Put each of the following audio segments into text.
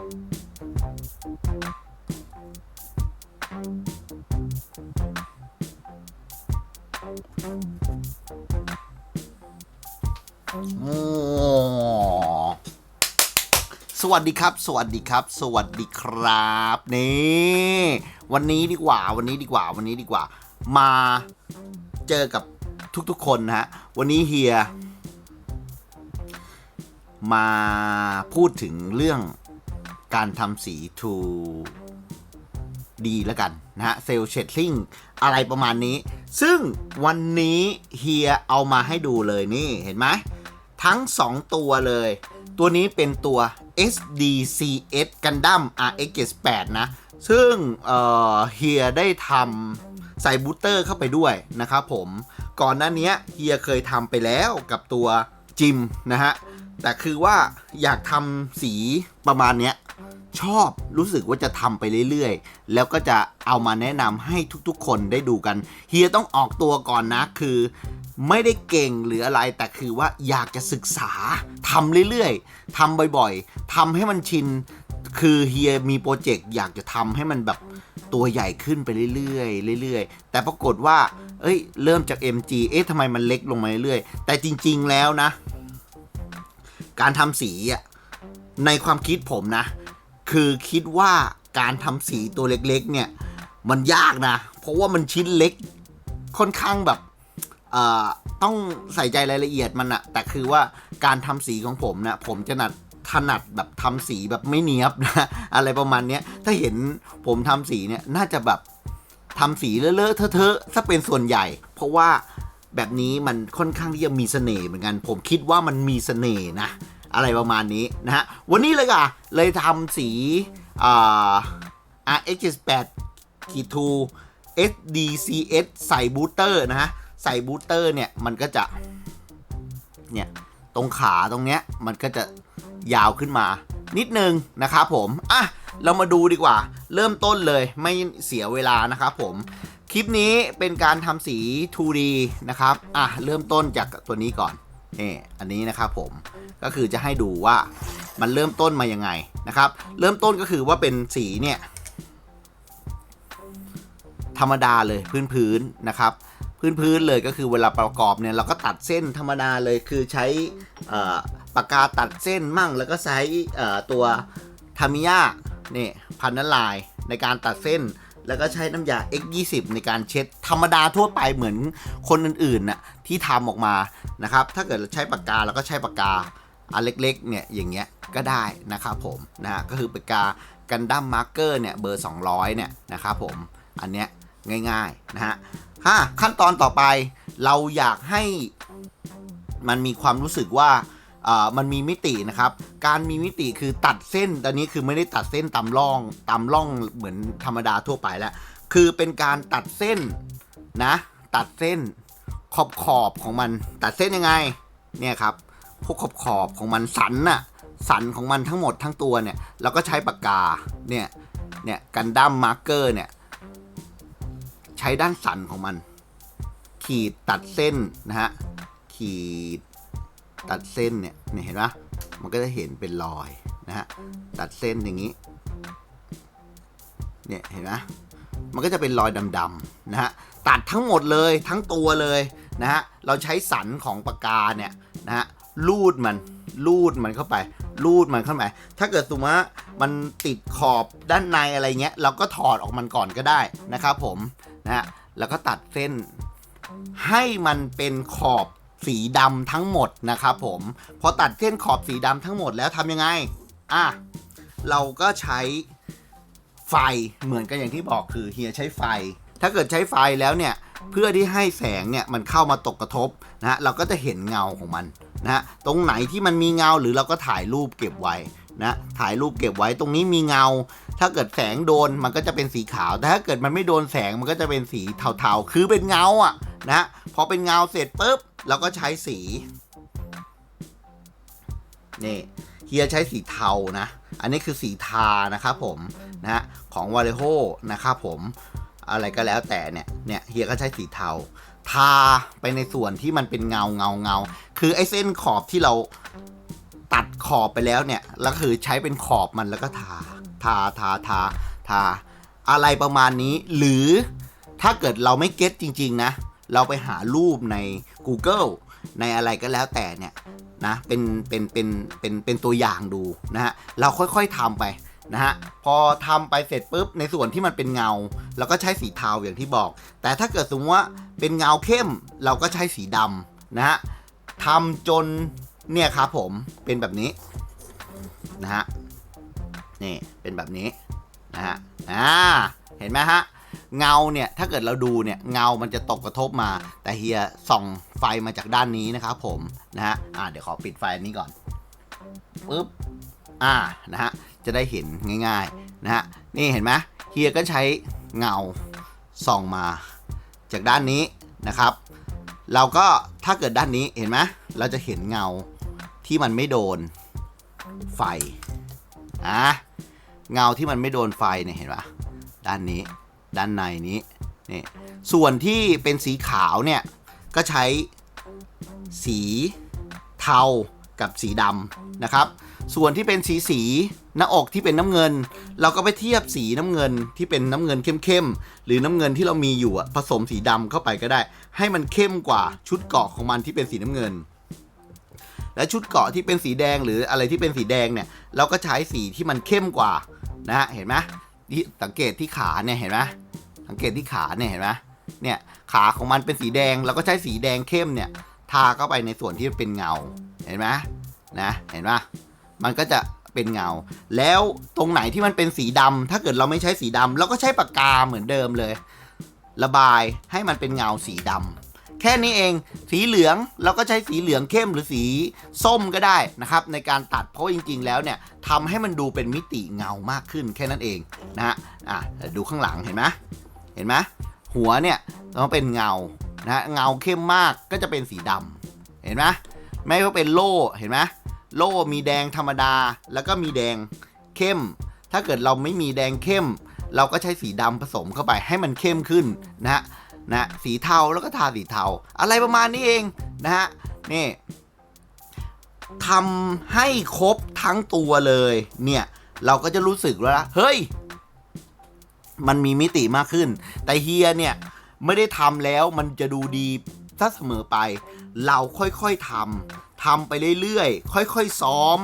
สวัสดีครับ สวัสดีครับ สวัสดีครับนี่วันนี้ดีกว่า วันนี้ดีกว่า วันนี้ดีกว่า มาเจอกับทุกๆคนนะฮะ วันนี้เฮีย มาพูดถึงเรื่อง การทำสี to ดีแล้วกันนะฮะเซลเชดซิ่งอะไรประมาณนี้ ซึ่งวันนี้เฮียเอามาให้ดูเลยนี่เห็นไหมทั้ง 2 ตัวเลย ตัวนี้เป็นตัว SDCS Gundam RX78 นะ ซึ่งเอ่อเฮียได้ทำใส่บูตเตอร์เข้าไปด้วยนะครับผม ก่อนหน้านี้เฮียเคยทำไปแล้วกับตัวจิมนะฮะ แต่คือว่าอยากทำสีประมาณเนี้ย ชอบรู้สึกว่าจะทำไปเรื่อยๆ แล้วก็จะเอามาแนะนำให้ทุกๆ คนได้ดูกัน เฮียต้องออกตัวก่อนนะคือ ไม่ได้เก่งหรืออะไรแต่คือว่าอยากจะศึกษาทำเรื่อยๆทำบ่อยๆทำให้มันชิน คือเฮียมีโปรเจกต์อยากจะทำให้มันแบบตัวใหญ่ขึ้นไปเรื่อยๆเรื่อยๆ แต่ปรากฏว่า เอ้ย เริ่มจาก MG เอ๊ะทำไมมันเล็กลงมาเรื่อยๆ แต่จริงๆแล้วนะ การทำสีอะในความคิดผมนะ คือคิดว่าการทำสีตัวเล็กๆเนี่ย มันยากนะ เพราะว่ามันชิ้นเล็กค่อนข้างแบบต้องใส่ใจรายละเอียดมันอะแต่คือว่าการทำสีของผมเนะผมจะนัดถนัดแบบทำสีแบบไม่เนียบนะอะไรประมาณเนี้ยถ้าเห็นผมทำสีเนี่ยน่าจะแบบทำสีเลอะๆเทอะๆถ้าเป็นส่วนใหญ่ เพราะว่าแบบนี้มันค่อนข้างที่จะมีเสน่ห์เหมือนกัน ผมคิดว่ามันมีเสน่ห์นะ อะไรประมาณนี้นะฮะ วันนี้เลยค่ะ เลยทำสีอ่า RX8 ขีด2 SDCS ใส่บูสเตอร์นะฮะ ใส่บูสเตอร์เนี่ย มันก็จะ เนี่ย ตรงขาตรงเนี้ย มันก็จะยาวขึ้นมา นิดนึงนะครับผม อะ เรามาดูดีกว่า เริ่มต้นเลยไม่เสียเวลานะครับผมคลิปนี้เป็นการทำสี 2D นะครับ อะ เริ่มต้นจากตัวนี้ก่อน นี่อันนี้นะครับผมก็คือจะให้ดูว่ามันเริ่มต้นมายังไงนะครับ เริ่มต้นก็คือว่าเป็นสีเนี่ย ธรรมดาเลยพื้นๆนนะครับ พื้นๆเลยก็คือเวลาประกอบเนี่ยเราก็ตัดเส้นธรรมดาเลยคือใช้ปากกาตัดเส้นมั่ง แล้วก็ใช้ตัวทามิยะนี่พันนลายในการตัดเส้น แล้วก็ใช้น้ำยา X20 ในการเช็ดธรรมดาทั่วไปเหมือนคนอื่นๆน่ะที่ทำออกมานะครับ ถ้าเกิดใช้ปากกาเราก็ใช้ปากกาอันเล็กๆเนี่ยอย่างเงี้ยก็ได้นะครับผมนะฮะก็คือปากกากันดั้มมาร์เกอร์เนี่ยเบอร์ 200 เนี่ยนะครับผมอันเนี้ยง่ายๆนะฮะห้าขั้นตอนต่อไปเราอยากให้มันมีความรู้สึกว่า มันมีมิตินะครับ การมีมิติคือตัดเส้นตอนนี้คือไม่ได้ตัดเส้นตามร่องตามร่องเหมือนธรรมดาทั่วไปแล้ว คือเป็นการตัดเส้นนะ ตัดเส้นขอบขอบของมัน ตัดเส้นยังไง เนี่ยครับ พวกขอบขอบของมันสันน่ะ สันของมันทั้งหมดทั้งตัวเนี่ย เราก็ใช้ปากกา เนี่ย เนี่ยกันดั้มมาร์เกอร์เนี่ย ใช้ด้านสันของมัน ขีดตัดเส้นนะฮะ ขีด ตัดเส้นเนี่ยเนี่ยเห็นไหมมันก็จะเห็นเป็นรอยนะฮะตัดเส้นอย่างนี้เนี่ยเห็นไหมมันก็จะเป็นรอยดำๆนะฮะตัดทั้งหมดเลยทั้งตัวเลยนะฮะเราใช้สันของปากกาเนี่ยนะฮะลูดมันลูดมันเข้าไป ลูดมันเข้าไป ถ้าเกิดสมมติว่ามันติดขอบด้านในอะไรเงี้ย เราก็ถอดออกมันก่อนก็ได้นะครับผมนะฮะแล้วก็ตัดเส้นให้มันเป็นขอบ สีดำทั้งหมดนะครับผมพอตัดเส้นขอบสีดำทั้งหมดแล้วทำยังไงอะเราก็ใช้ไฟเหมือนกันอย่างที่บอกคือเฮียใช้ไฟ ถ้าเกิดใช้ไฟแล้วเนี่ยเพื่อที่ให้แสงเนี่ยมันเข้ามาตกกระทบนะฮะเราก็จะเห็นเงาของมันนะฮะตรงไหนที่มันมีเงาหรือเราก็ถ่ายรูปเก็บไว้นะถ่ายรูปเก็บไว้ตรงนี้มีเงา ถ้าเกิดแสงโดนมันก็จะเป็นสีขาวแต่ถ้าเกิดมันไม่โดนแสงมันก็จะเป็นสีเทาๆ คือเป็นเงาอะนะฮะพอเป็นเงาเสร็จปุ๊บ เราก็ใช้สี นี่เฮียใช้สีเทานะ อันนี้คือสีทานะครับผมนะฮะของวาเลโฮนะครับผมอะไรก็แล้วแต่เนี่ยเนี่ยเฮียก็ใช้สีเทา ทาไปในส่วนที่มันเป็นเงาเงาเงา คือไอ้เส้นขอบที่เราตัดขอบไปแล้วเนี่ยแล้วคือใช้เป็นขอบมันแล้วก็ทา ทาทาทาทา อะไรประมาณนี้ หรือถ้าเกิดเราไม่เก็ตจริง ๆ นะ เราไปหารูปใน Google ในอะไรก็แล้วแต่เนี่ยนะเป็นเป็นเป็นเป็นเป็นตัวอย่างดูนะฮะเราค่อยๆทำไปนะฮะพอทำไปเสร็จปุ๊บในส่วนที่มันเป็นเงาเราก็ใช้สีเทาอย่างที่บอก แต่ถ้าเกิดสมมติว่าเป็นเงาเข้มเราก็ใช้สีดำนะฮะทำจนเนี่ยครับผมเป็นแบบนี้นะฮะนี่เป็นแบบนี้นะฮะอ่าเห็นไหมฮะ เงาเนี่ยถ้าเกิดเราดูเนี่ยเงามันจะตกกระทบมา แต่เฮียส่องไฟมาจากด้านนี้นะครับผมนะฮะอ่าเดี๋ยวขอปิดไฟนนี้ก่อนปึ๊บอ่านะฮะจะได้เห็นง่ายๆนะฮะนี่เห็นไหมเฮียก็ใช้เงาส่องมาจากด้านนี้นะครับ เราก็ถ้าเกิดด้านนี้เห็นไหมเราจะเห็นเงาที่มันไม่โดนไฟอะเงาที่มันไม่โดนไฟเนี่ยเห็นปะด้านนี้ ด้านในนี้นี่ส่วนที่เป็นสีขาวเนี่ยก็ใช้สีเทากับสีดำนะครับ ส่วนที่เป็นสีสีหน้าอกที่เป็นน้ำเงิน เราก็ไปเทียบสีน้ำเงินที่เป็นน้ำเงินเข้มๆหรือน้ำเงินที่เรามีอยู่ผสมสีดำเข้าไปก็ได้ ให้มันเข้มกว่าชุดเกาะของมันที่เป็นสีน้ำเงิน และชุดเกาะที่เป็นสีแดงหรืออะไรที่เป็นสีแดงเนี่ยเราก็ใช้สีที่มันเข้มกว่านะฮะเห็นไหม สังเกตที่ขาเนี่ยเห็นไหมสังเกตที่ขาเนี่ยเห็นไหมเนี่ยขาของมันเป็นสีแดงเราก็ใช้สีแดงเข้มเนี่ยทาเข้าไปในส่วนที่เป็นเงาเห็นไหมนะเห็นไหมมันก็จะเป็นเงา แล้วตรงไหนที่มันเป็นสีดำถ้าเกิดเราไม่ใช้สีดำเราก็ใช้ปากกาเหมือนเดิมเลย ระบายให้มันเป็นเงาสีดำ แค่นี้เอง สีเหลืองเราก็ใช้สีเหลืองเข้มหรือสีส้มก็ได้นะครับในการตัดเพราะจริง ๆ แล้วเนี่ยทำให้มันดูเป็นมิติเงามากขึ้นแค่นั้นเองนะฮะอะดูข้างหลังเห็นไหมเห็นไหมหัวเนี่ยต้องเป็นเงานะเงาเข้มมากก็จะเป็นสีดำเห็นไหมไม่ว่าเป็นโล่เห็นไหมโล่มีแดงธรรมดา แล้วก็มีแดงเข้ม ถ้าเกิดเราไม่มีแดงเข้ม เราก็ใช้สีดำผสมเข้าไปให้มันเข้มขึ้นนะฮะ นะสีเทาแล้วก็ทาสีเทา อะไรประมาณนี้เองนะฮะนี่ทำให้ครบทั้งตัวเลยเนี่ยเราก็จะรู้สึกแล้วละเฮ้ย มันมีมิติมากขึ้น แต่เฮียเนี่ยไม่ได้ทำแล้วมันจะดูดีถ้าเสมอไป เราค่อยๆทำทำไปเรื่อยๆ ค่อยๆซ้อม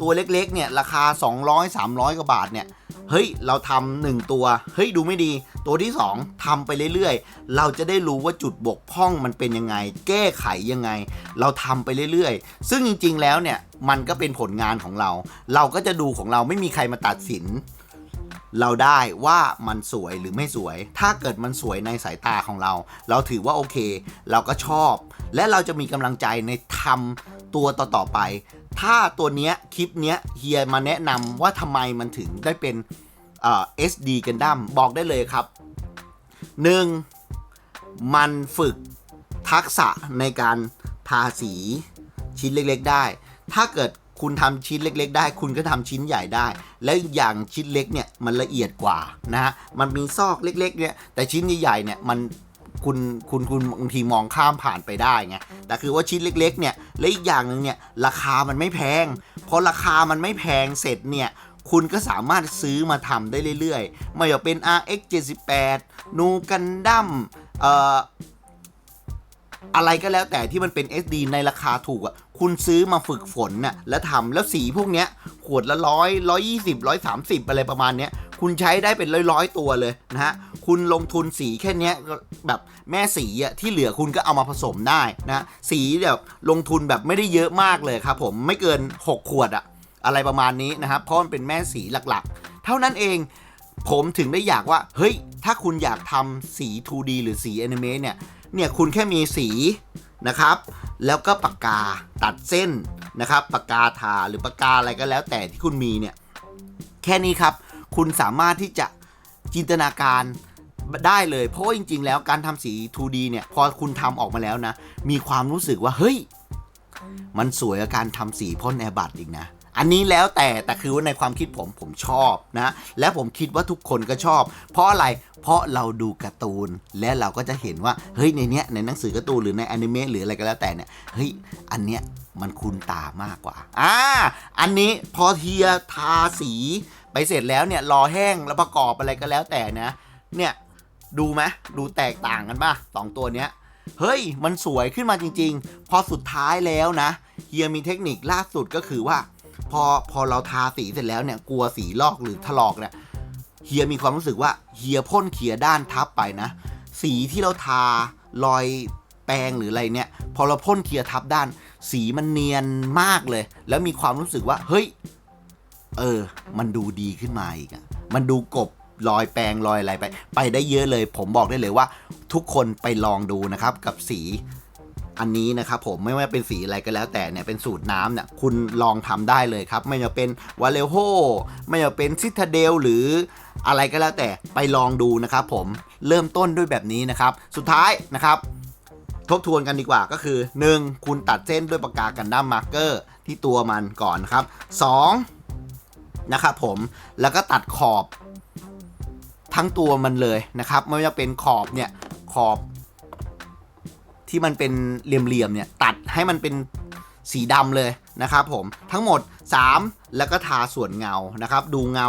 ตัวเล็กๆเนี่ยราคา 200 300 กว่าบาทเนี่ย เฮ้ย เราทำหนึ่งตัว เฮ้ย ดูไม่ดี ตัวที่ 2ทำไปเรื่อยๆ เราจะได้รู้ว่าจุดบกพร่องมันเป็นยังไง แก้ไขยังไง เราทำไปเรื่อยๆ ซึ่งจริงๆแล้วเนี่ยมันก็เป็นผลงานของเรา เราก็จะดูของเราไม่มีใครมาตัดสิน เราได้ว่ามันสวยหรือไม่สวย ถ้าเกิดมันสวยในสายตาของเรา เราถือว่าโอเค เราก็ชอบ และเราจะมีกำลังใจในทำตัวต่อๆไป ถ้าตัวเนี้ยคลิปเนี้ยเฮียมาแนะนำว่าทำไมมันถึงได้เป็น เอ่อ SD กันดั้มบอกได้เลยครับ 1. มันฝึกทักษะในการทาสีชิ้นเล็กๆได้ ถ้าเกิดคุณทำชิ้นเล็ก ๆ ได้ คุณก็ทำชิ้นใหญ่ได้ และอีกอย่างชิ้นเล็กเนี่ยมันละเอียดกว่านะฮะ มันมีซอกเล็กๆเนี่ยแต่ชิ้นใหญ่ๆเนี่ยมันคุณคุณคุณบางทีมองข้ามผ่านไปได้ไง แต่คือว่าชิ้นเล็กๆเนี่ย และอีกอย่างหนึ่งเนี่ยราคามันไม่แพงพอราคามันไม่แพงเสร็จเนี่ย คุณก็สามารถซื้อมาทำได้เรื่อยๆ ไม่ว่าเป็น RX 78 นูกันดั้มเอ่ออะไรก็แล้วแต่ที่มันเป็น SD ในราคาถูกอะ คุณซื้อมาฝึกฝนน่ะแล้วทำแล้วสีพวกเนี้ย ขวดละร้อยร้อยยี่สิบร้อยสามสิบอะไรประมาณเนี้ย คุณใช้ได้เป็นร้อยร้อยตัวเลยนะฮะ คุณลงทุนสีแค่เนี้ยแบบแม่สีอะที่เหลือคุณก็เอามาผสมได้นะ สีแบบลงทุนแบบไม่ได้เยอะมากเลยครับผมไม่เกิน 6 ขวดอะ อะไรประมาณนี้นะครับเพราะมันเป็นแม่สีหลักๆ เท่านั้นเองผมถึงได้อยากว่า เฮ้ย ถ้าคุณอยากทำสี 2D หรือสีแอนิเมะเนี่ย เนี่ยคุณแค่มีสีนะครับ แล้วก็ปากกาตัดเส้นนะครับ ปากกาทาหรือปากกาอะไรก็แล้วแต่ที่คุณมีเนี่ย แค่นี้ครับ คุณสามารถที่จะจินตนาการได้เลย เพราะาจริง ๆ แล้วการทำสี 2D เนี่ย พอคุณทำออกมาแล้วนะ มีความรู้สึกว่า เฮ้ย มันสวยกับการทำสีพ่นแอร์บัตอีกนะ อันนี้แล้วแต่แต่คือว่าในความคิดผมผมชอบนะ และผมคิดว่าทุกคนก็ชอบ เพราะอะไรเพราะเราดูการ์ตูน และเราก็จะเห็นว่าเฮ้ยในเนี้ยในหนังสือการ์ตูนหรือในอนิเมะหรืออะไรก็แล้วแต่เนี่ยเฮ้ยอันเนี้ยมันคุ้นตามากกว่า อ่า อันนี้พอเทียทาสีไปเสร็จแล้วเนี่ยรอแห้งแล้วประกอบอะไรก็แล้วแต่นะ เนี่ยดูไหมดูแตกต่างกันป่ะสองตัวเนี้ยเฮ้ย มันสวยขึ้นมาจริง ๆ พอสุดท้ายแล้วนะ เฮียมีเทคนิคล่าสุดก็คือว่า พอพอเราทาสีเสร็จแล้วเนี่ยกลัวสีลอกหรือถลอกเนี่ยเฮียมีความรู้สึกว่าเฮียพ่นเขียด้านทับไปนะ สีที่เราทารอยแปรงหรืออะไรเนี่ย พอเราพ่นเคลียทับด้าน สีมันเนียนมากเลย แล้วมีความรู้สึกว่า เฮ้ย เออ มันดูดีขึ้นมาอีกอะมันดูกบรอยแปรงรอยอะไรไป ไปได้เยอะเลย ผมบอกได้เลยว่า ทุกคนไปลองดูนะครับกับสี อันนี้นะครับผมไม่ว่าเป็นสีอะไรก็แล้วแต่เนี่ยเป็นสูตรน้ำเนี่ยคุณลองทำได้เลยครับ ไม่ว่าเป็นวาเลโฮไม่ว่าเป็นซิตาเดลหรืออะไรก็แล้วแต่ไปลองดูนะครับผมเริ่มต้นด้วยแบบนี้นะครับ สุดท้ายนะครับ ทบทวนกันดีกว่าก็คือ 1. คุณตัดเส้นด้วยปากกากันดั้มมาร์กเกอร์ที่ตัวมันก่อนนะครับ 2. นะครับผมแล้วก็ตัดขอบทั้งตัวมันเลยนะครับ ไม่ว่าจะเป็นขอบเนี่ยขอบ ที่มันเป็นเหลี่ยมๆเนี่ยตัดให้มันเป็นสีดำเลยนะครับผมทั้งหมด 3 แล้วก็ทาส่วนเงานะครับ ดูเงา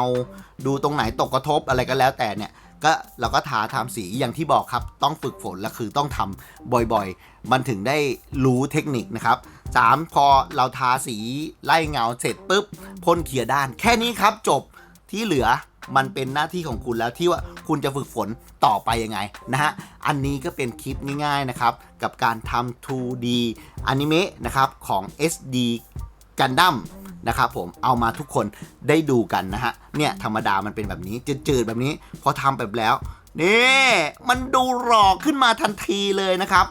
ดูตรงไหนตกกระทบอะไรก็แล้วแต่เนี่ยก็เราก็ทาทำสีอย่างที่บอกครับ ต้องฝึกฝนและคือต้องทำบ่อยๆ มันถึงได้รู้เทคนิคนะครับ 3 พอเราทาสีไล่เงาเสร็จปุ๊บพ่นเคลียด้าน แค่นี้ครับจบที่เหลือ มันเป็นหน้าที่ของคุณแล้วที่ว่าคุณจะฝึกฝนต่อไปยังไงนะฮะ อันนี้ก็เป็นคลิปง่ายๆนะครับ กับการทำ 2D อนิเมะนะครับของ SD Gundam นะครับผมเอามาทุกคนได้ดูกันนะฮะ เนี่ยธรรมดามันเป็นแบบนี้จืดๆแบบนี้ พอทำแบบแล้วนี่มันดูหล่อขึ้นมาทันทีเลยนะครับ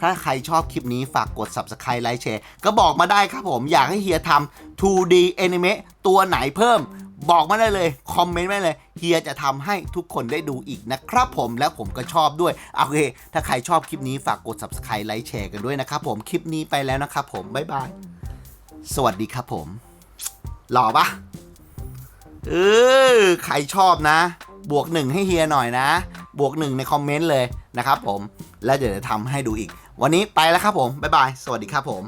ถ้าใครชอบคลิปนี้ฝากกด subscribe ไลค์แชร์ ก็บอกมาได้ครับผมอยากให้เฮียทำ 2D anime ตัวไหนเพิ่ม บอกมาได้เลย คอมเมนต์ไว้เลยเฮียจะทำให้ทุกคนได้ดูอีกนะครับผมแล้วผมก็ชอบด้วยโอเค ถ้าใครชอบคลิปนี้ฝากกด subscribe ไลค์แชร์กันด้วยนะครับผมคลิปนี้ไปแล้วนะครับผมบ๊ายบายสวัสดีครับผม หล่อปะเออใครชอบนะ บวกหนึ่งให้เฮียหน่อยนะ บวกหนึ่งในคอมเมนต์เลยนะครับผม แล้วเดี๋ยวจะทำให้ดูอีก วันนี้ไปแล้วครับผม บ๊ายบาย สวัสดีครับผม